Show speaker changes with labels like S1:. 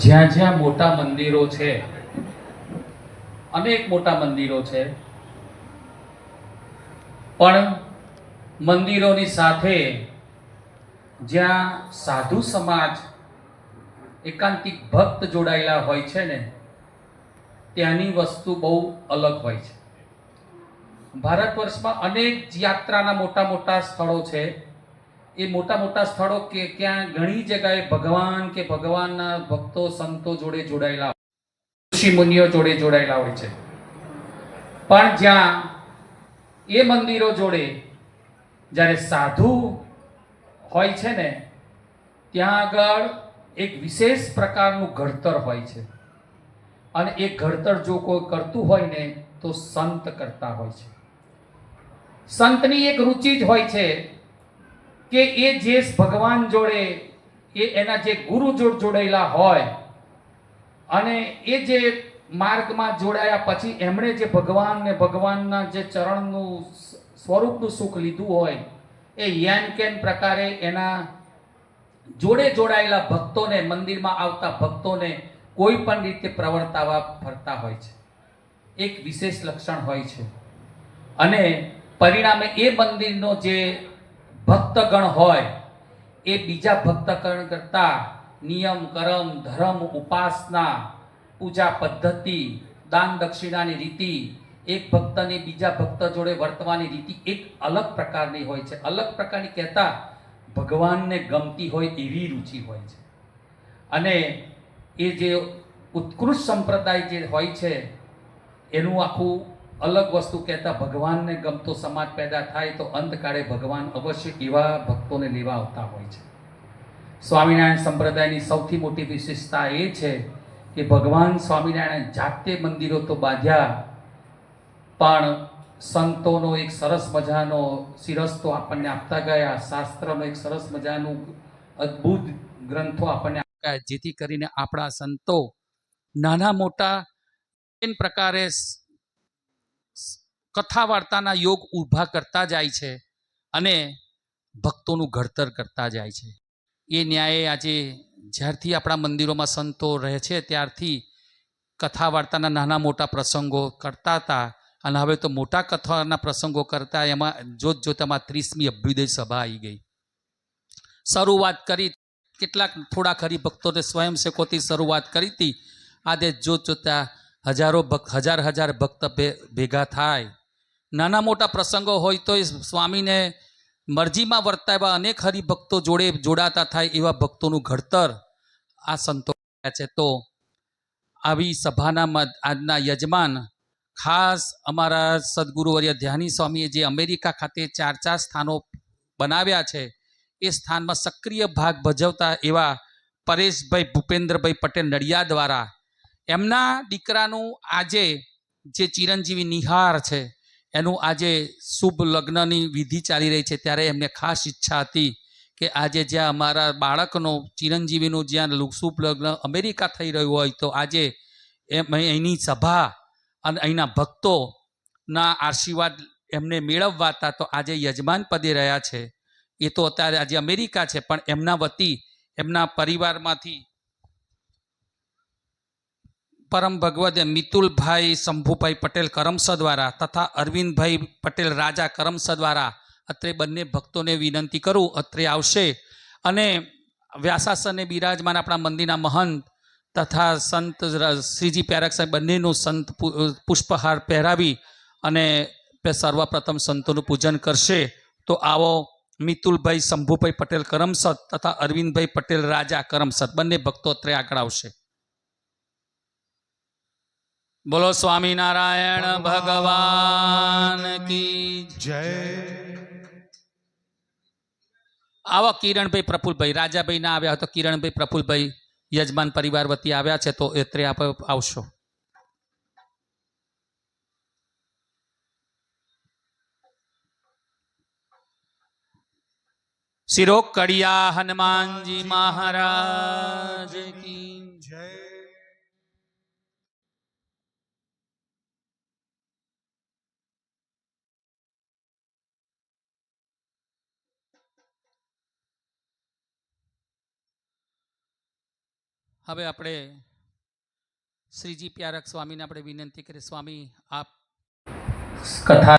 S1: જ્યાં જ્યાં મોટા મંદિરો છે, અનેક મોટા મંદિરો છે, પણ મંદિરોની સાથે જ્યાં સાધુ સમાજ, એકાંતિક ભક્ત જોડાયેલા હોય છે ને, ત્યાંની વસ્તુ બહુ અલગ હોય છે. ભારત વર્ષમાં અનેક યાત્રાના મોટા મોટા સ્થળો છે. એ મોટા મોટા સ્થળો કે ક્યાં ઘણી જગ્યાએ ભગવાન કે ભગવાનના ભક્તો, સંતો જોડે જોડાયેલા. ઋષિ મુનિઓ જોડે જોડાયેલા હોય છે. પણ જ્યાં એ મંદિરો જોડે જ્યારે સાધુ હોય છે ને, ત્યાં આગળ એક વિશેષ પ્રકારનું ઘડતર હોય છે. અને એ ઘડતર જો કોઈ કરતું હોય ને, તો સંત કરતા હોય છે. સંતની એક રુચિ જ હોય છે કે એ જે ભગવાન જોડે, એ એના જે ગુરુ જોડ જોડાયેલા હોય, અને એ જે માર્ગમાં જોડાયા પછી એમણે જે ભગવાનને ભગવાનના જે ચરણનું સ્વરૂપનું સુખ લીધું હોય, એ યાન કેન પ્રકારે એના જોડે જોડાયેલા ભક્તોને, મંદિરમાં આવતા ભક્તોને કોઈ પણ રીતે પ્રવર્તાવા ફરતા હોય છે. એક વિશેષ લક્ષણ હોય છે. અને પરિણામે એ મંદિરનો જે ભક્તગણ હોય, એ બીજા ભક્તગણ કરતાં નિયમ, કરમ, ધર્મ, ઉપાસના, પૂજા પદ્ધતિ, દાન દક્ષિણાની રીતિ, એક ભક્તને બીજા ભક્ત જોડે વર્તવાની રીતિ એક અલગ પ્રકારની હોય છે. અલગ પ્રકારની કહેતા ભગવાનને ગમતી હોય એવી રુચિ હોય છે. અને એ જે ઉત્કૃષ્ટ સંપ્રદાય જે હોય છે, એનું આખું અલગ વસ્તુ કહેતા ભગવાનને ગમતો સમાજ પેદા થાય તો અંતકાળે ભગવાન અવશ્ય એવા ભક્તોને લેવા આવતા હોય છે. સ્વામિનારાયણ સંપ્રદાયની સૌથી મોટી વિશેષતા એ છે કે ભગવાન સ્વામિનારાયણ જાતે મંદિરો તો બાંધ્યા, પણ સંતોનો એક સરસ મજાનો શિરસ્તો આપણને આપતા ગયા, શાસ્ત્રનો એક સરસ મજાનું અદ્ભુત ગ્રંથો આપણને જેથી કરીને આપણા સંતો નાના મોટા પ્રકારે કથા વાર્તાના યોગ ઊભા કરતા જાય છે અને ભક્તોનું ઘડતર કરતા જાય છે. એ ન્યાયે આજે જ્યારથી આપણા મંદિરોમાં સંતો રહે છે ત્યારથી કથા વાર્તાના નાના મોટા પ્રસંગો કરતા હતા અને હવે તો મોટા કથાના પ્રસંગો કરતા એમાં જોત જોતામાં ત્રીસમી અભ્યુદય સભા આવી ગઈ. શરૂઆત કરી કેટલાક થોડા ખરી ભક્તોને સ્વયંસેવકોથી શરૂઆત કરી હતી. આજે જોત જોતા હજારો ભક્ત હજાર હજાર ભક્ત ભેગા થાય નાના મોટા પ્રસંગો હોય તો સ્વામીને મરજીમાં વર્તા એવા અનેક હરિભક્તો જોડે જોડાતા થાય એવા ભક્તોનું ઘડતર આ સંતો છે. તો આવી સભાના આજના યજમાન, ખાસ અમારા સદગુરુવર્ય ધ્યાની સ્વામીએ જે અમેરિકા ખાતે ચાર ચાર સ્થાનો બનાવ્યા છે, એ સ્થાનમાં સક્રિય ભાગ ભજવતા એવા પરેશભાઈ, ભૂપેન્દ્રભાઈ પટેલ નડિયા દ્વારા. એમના દીકરાનું આજે જે ચિરંજીવી નિહાર છે એનું આજે શુભ લગ્નની વિધિ ચાલી રહી છે, ત્યારે એમને ખાસ ઈચ્છા હતી કે આજે જ્યાં અમારા બાળકનો, ચિરંજીવીનું જ્યાં શુભ લગ્ન અમેરિકા થઈ રહ્યું હોય, તો આજે એમ અહીંની સભા અને અહીંના ભક્તોના આશીર્વાદ એમને મેળવવા હતા તો આજે યજમાન પદે રહ્યા છે. એ તો અત્યારે આજે અમેરિકા છે, પણ એમના વતી, એમના પરિવારમાંથી પરમ ભગવદે મિતુલભાઈ શંભુભાઈ પટેલ કરમસદ દ્વારા તથા અરવિંદભાઈ પટેલ રાજા કરમસદ દ્વારા અત્રે બંને ભક્તોને વિનંતી કરું, અત્રે આવશે. અને વ્યાસાસને બિરાજમાન આપણા મંદિરના મહંત તથા સંત શ્રીજી પ્યારક સાહેબ બંનેનું સંત પુષ્પહાર પહેરાવી અને સર્વપ્રથમ સંતોનું પૂજન કરશે. તો આવો મિતુલભાઈ શંભુભાઈ પટેલ કરમસદ તથા અરવિંદભાઈ પટેલ રાજા કરમસદ બંને ભક્તો અત્રે આગળ આવશે. બોલો સ્વામિનારાયણ ભગવાન કી
S2: જય.
S1: આવો કિરણભાઈ પ્રફુલભાઈ રાજાભાઈ ના આવ્યા તો કિરણભાઈ પ્રફુલભાઈ યજમાન પરિવાર વતી આવ્યા છે તો એત્રે આપ આવશો. શિરો કડિયા હનુમાનજી મહારાજ કી હવે આપણે શ્રીજી પ્યારક સ્વામીને આપણે વિનંતી કરીએ સ્વામી આપ કથા